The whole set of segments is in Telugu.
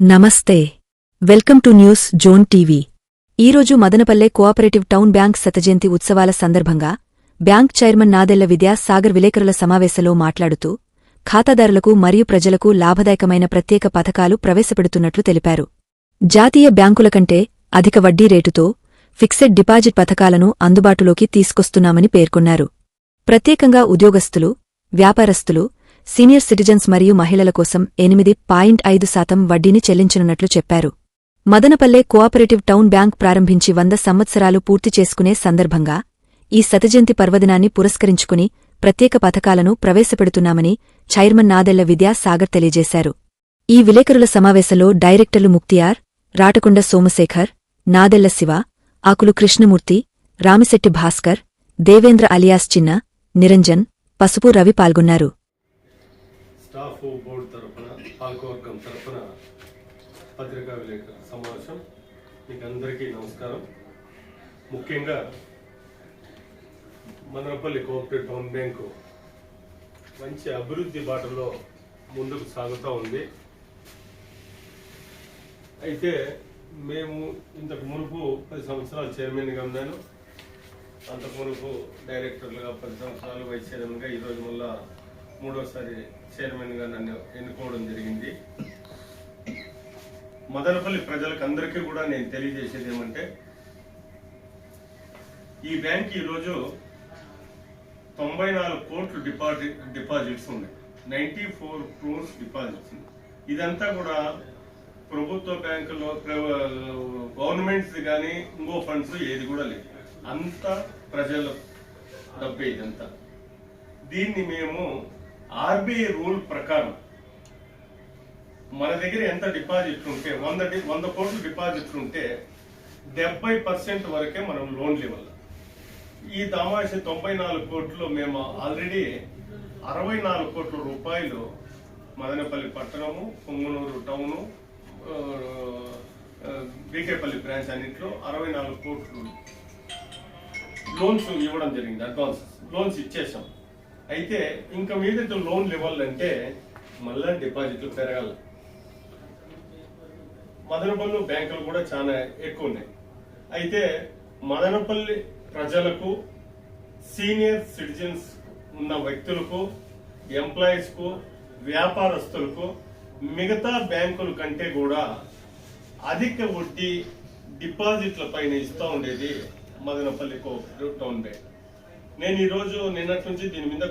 నమస్తే. Welcome to news zone TV. ఈరోజు మదనపల్లె కోఆపరేటివ్ టౌన్ బ్యాంక్ శతజయంతి ఉత్సవాల సందర్భంగా బ్యాంక్ చైర్మన్ నాదెళ్ళ విద్యా సాగర్ విలేకరుల సమావేశంలో మాట్లాడుతూ ఖాతాదారులకు మరియు ప్రజలకు లాభదాయకమైన ప్రత్యేక పథకాలు ప్రవేశపెడుతున్నట్లు తెలిపారు. జాతీయ బ్యాంకుల కంటే అధిక వడ్డీ రేటుతో ఫిక్సెడ్ డిపాజిట్ పథకాలను అందుబాటులోకి తీసుకొస్తున్నామని పేర్కొన్నారు. ప్రత్యేకంగా ఉద్యోగస్తులు వ్యాపారస్తులు సీనియర్ సిటిజన్స్ మరియు మహిళల కోసం ఎనిమిది పాయింట్ ఐదు శాతం వడ్డీని చెల్లించనున్నట్లు చెప్పారు. మదనపల్లె కోఆపరేటివ్ టౌన్ బ్యాంక్ ప్రారంభించి వంద సంవత్సరాలు పూర్తి చేసుకునే సందర్భంగా ఈ సతజయంతి పర్వదినాన్ని పురస్కరించుకుని ప్రత్యేక పథకాలను ప్రవేశపెడుతున్నామని చైర్మన్ నాదెళ్ళ విద్యాసాగర్ తెలియజేశారు. ఈ విలేకరుల సమావేశంలో డైరెక్టర్లు ముక్తియార్ రాటకొండ సోమశేఖర్ నాదెళ్ళ శివ ఆకులు కృష్ణమూర్తి రామిశెట్టి భాస్కర్ దేవేంద్ర అలియాస్ చిన్న నిరంజన్ పసుపు రవి పాల్గొన్నారు. ఆఫ్ బోర్డు తరఫున పాలకవర్గం తరఫున పత్రికా విలేకరుల సమావేశం. మీకు అందరికీ నమస్కారం. ముఖ్యంగా మదనపల్లి కోఆపరేటివ్ టౌన్ బ్యాంకు మంచి అభివృద్ధి బాటలో ముందుకు సాగుతూ ఉంది. అయితే మేము ఇంతకు మునుపు పది సంవత్సరాలు చైర్మన్గా ఉన్నాను. అంతకు మునుపు డైరెక్టర్లుగా పది సంవత్సరాలు వైస్ చైర్మన్గా ఈరోజు మళ్ళీ మూడోసారి చైర్మన్గా నన్ను ఎన్నుకోవడం జరిగింది. మదనపల్లి ప్రజలకు అందరికీ కూడా నేను తెలియజేసేది ఏమంటే ఈ బ్యాంక్ ఈరోజు తొంభై నాలుగు కోట్లు డిపాజిట్ డిపాజిట్స్ ఉన్నాయి. నైంటీ ఫోర్ క్రోర్స్ డిపాజిట్స్ ఉన్నాయి. ఇదంతా కూడా ప్రభుత్వ బ్యాంకులో గవర్నమెంట్స్ కానీ ఇంకో ఫండ్స్ ఏది కూడా లేదు అంతా ప్రజల డబ్బే ఇదంతా. దీన్ని మేము ఆర్బీఐ రూల్ ప్రకారం మన దగ్గర ఎంత డిపాజిట్ ఉంటే వంద డి- వంద కోట్లు డిపాజిట్ ఉంటే డెబ్బై పర్సెంట్ వరకే మనం లోన్లు ఇవ్వాలి ఈ తమాష తొంభై నాలుగు కోట్లు మేము ఆల్రెడీ అరవై నాలుగు కోట్ల రూపాయలు మదనపల్లి పట్టణము పొంగునూరు టౌను బీకేపల్లి బ్రాంచ్ అన్నింటిలో అరవై నాలుగు కోట్లు లోన్స్ ఇవ్వడం జరిగింది అడ్వాన్స్ లోన్స్ ఇచ్చేసాం. అయితే ఇంకా మీదట లోన్లు ఇవ్వాలంటే మళ్ళా డిపాజిట్లు పెరగాలి. మదనపల్లి బ్యాంకులు కూడా చాలా ఎక్కువ ఉన్నాయి అయితే మదనపల్లి ప్రజలకు సీనియర్ సిటిజన్స్ ఉన్న వ్యక్తులకు ఎంప్లాయీస్కు వ్యాపారస్తులకు మిగతా బ్యాంకుల కంటే కూడా అధిక వడ్డీ డిపాజిట్ల పైన ఇస్తూ ఉండేది మదనపల్లి కోఆపరేటివ్ టౌన్ బ్యాంక్. నేను ఈరోజు నిన్నటి నుంచి దీని మీద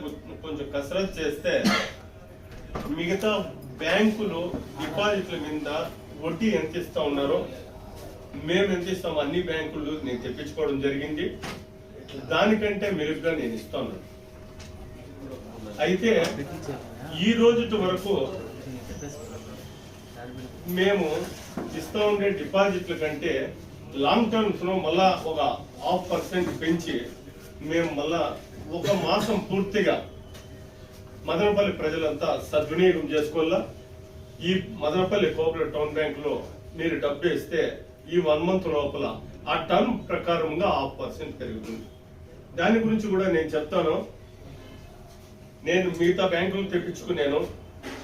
కొంచెం కసరత్ చేస్తే మిగతా బ్యాంకులు డిపాజిట్ల మీద వడ్డీ ఎంత ఇస్తా ఉన్నారో మేము ఎంత ఇస్తాం అన్ని బ్యాంకులు నేను తెప్పించుకోవడం జరిగింది. దానికంటే మెరుగ్గా నేను ఇస్తాను అయితే ఈ రోజుటి వరకు మేము ఇస్తా ఉండే డిపాజిట్ల కంటే లాంగ్ టర్మ్స్లో మళ్ళా ఒక హాఫ్ పర్సెంట్ పెంచి మేము మళ్ళా ఒక మాసం పూర్తిగా మదనపల్లి ప్రజలంతా సద్వినియోగం చేసుకోవాలా? ఈ మదనపల్లి కోఆపరేటివ్ టౌన్ బ్యాంక్లో మీరు డబ్బు ఇస్తే ఈ వన్ మంత్ లోపల ఆ టర్మ్ ప్రకారంగా హాఫ్ పర్సెంట్ పెరుగుతుంది. దాని గురించి కూడా నేను చెప్తాను. నేను మిగతా బ్యాంకులు తెప్పించుకున్నాను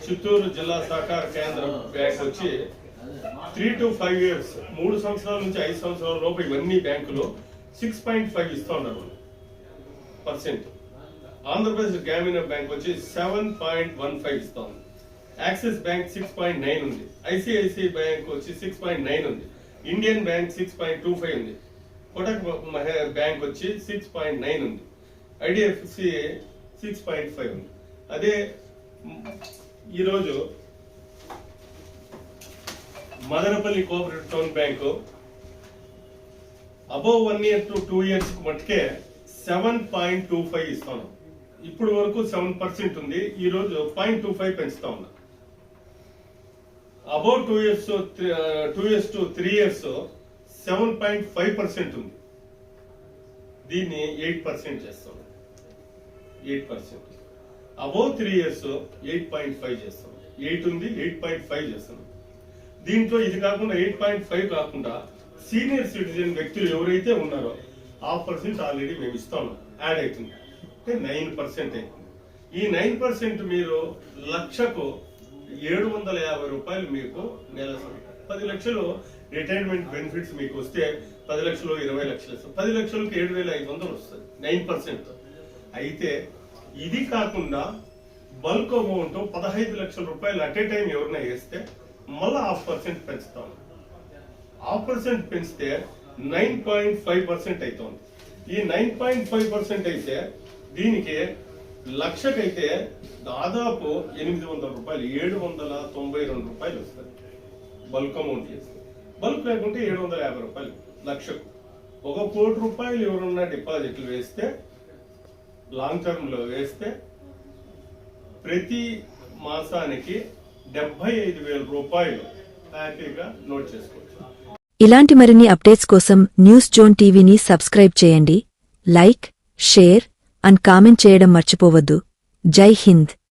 చిత్తూరు జిల్లా సహకార కేంద్ర బ్యాంక్ వచ్చి త్రీ టు ఫైవ్ ఇయర్స్ మూడు సంవత్సరాల నుంచి ఐదు సంవత్సరాల లోపు ఇవన్నీ బ్యాంకులు సిక్స్ పాయింట్ ఫైవ్ ఇస్తూ ఉన్నారు. పర్సెంట్. ఆంధ్రప్రదేశ్ గ్రామీణ బ్యాంక్ వచ్చి సెవెన్ పాయింట్ వన్ ఫైవ్ ఇస్తా. ఉంది Axis bank six point nine ఉంది. ఐసిఐసిఐ బ్యాంక్ వచ్చి సిక్స్ పాయింట్ నైన్ ఉంది. Indian bank six point two five ఉంది. కోటక్ మహే- బ్యాంక్ వచ్చి సిక్స్ పాయింట్ నైన్ ఉంది. ఐడిఎఫ్సి సిక్స్ పాయింట్ ఫైవ్ ఉంది. అదే ఈరోజు Madanapalli cooperative town bank above one year to two years మట్టుకే సెవెన్ పాయింట్ టూ ఫైవ్ ఇస్తాను. ఇప్పుడు వరకు సెవెన్ పర్సెంట్ ఉంది. ఈ రోజు పాయింట్ టూ ఫైవ్ పెంచుతా ఉన్నా. Above two years two years to three years seven point five percent ఉంది. దీన్ని ఎయిట్ పర్సెంట్ చేస్తాం eight percent above three years eight point five చేస్తాం ఎయిట్ ఉంది ఎయిట్ పాయింట్ ఫైవ్ చేస్తాం దీంట్లో ఇది కాకుండా ఎయిట్ పాయింట్ ఫైవ్ కాకుండా సీనియర్ సిటిజన్ వ్యక్తులు ఎవరైతే ఉన్నారో హాఫ్ పర్సెంట్ ఆల్రెడీ మేము ఇస్తాము యాడ్ అవుతుంది. అంటే నైన్ పర్సెంట్ అవుతుంది. ఈ నైన్ పర్సెంట్ మీరు లక్షకు ఏడు వందల యాభై రూపాయలు మీకు నెల పది లక్షలు రిటైర్మెంట్ బెనిఫిట్స్ మీకు వస్తే పది లక్షలు ఇరవై లక్షలు వస్తాయి. పది లక్షలకు ఏడు వేల ఐదు వందలు వస్తుంది నైన్ పర్సెంట్. అయితే ఇది కాకుండా బల్క్ అమౌంట్ పదహైదు లక్షల రూపాయలు అట్ ఏ టైం ఎవరైనా వేస్తే మళ్ళీ హాఫ్ పర్సెంట్ పెంచుతాం. హాఫ్ పర్సెంట్ పెంచితే నైన్ పాయింట్ ఫైవ్ పర్సెంట్ అవుతుంది ఈ నైన్ పాయింట్ ఫైవ్ పర్సెంట్ అయితే దీనికి లక్షకైతే దాదాపు ఎనిమిది వందల రూపాయలు ఏడు వందల తొంభై రెండు రూపాయలు వస్తుంది బల్క్ అమౌంట్ చేస్తే. బల్క్ లేకుంటే ఏడు వందల యాభై రూపాయలు లక్షకు. ఒక కోటి రూపాయలు ఎవరున్నా డిపాజిట్లు వేస్తే లాంగ్ టర్మ్లో వేస్తే ప్రతి మాసానికి డెబ్బై ఐదు వేల రూపాయలు హ్యాపీగా నోట్ చేసుకోవచ్చు. ఇలాంటి మరిన్ని అప్డేట్స్ కోసం న్యూస్ జోన్ టీవీని సబ్స్క్రైబ్ చేయండి లైక్ షేర్ అండ్ కామెంట్ చేయడం మర్చిపోవద్దు. జై హింద్.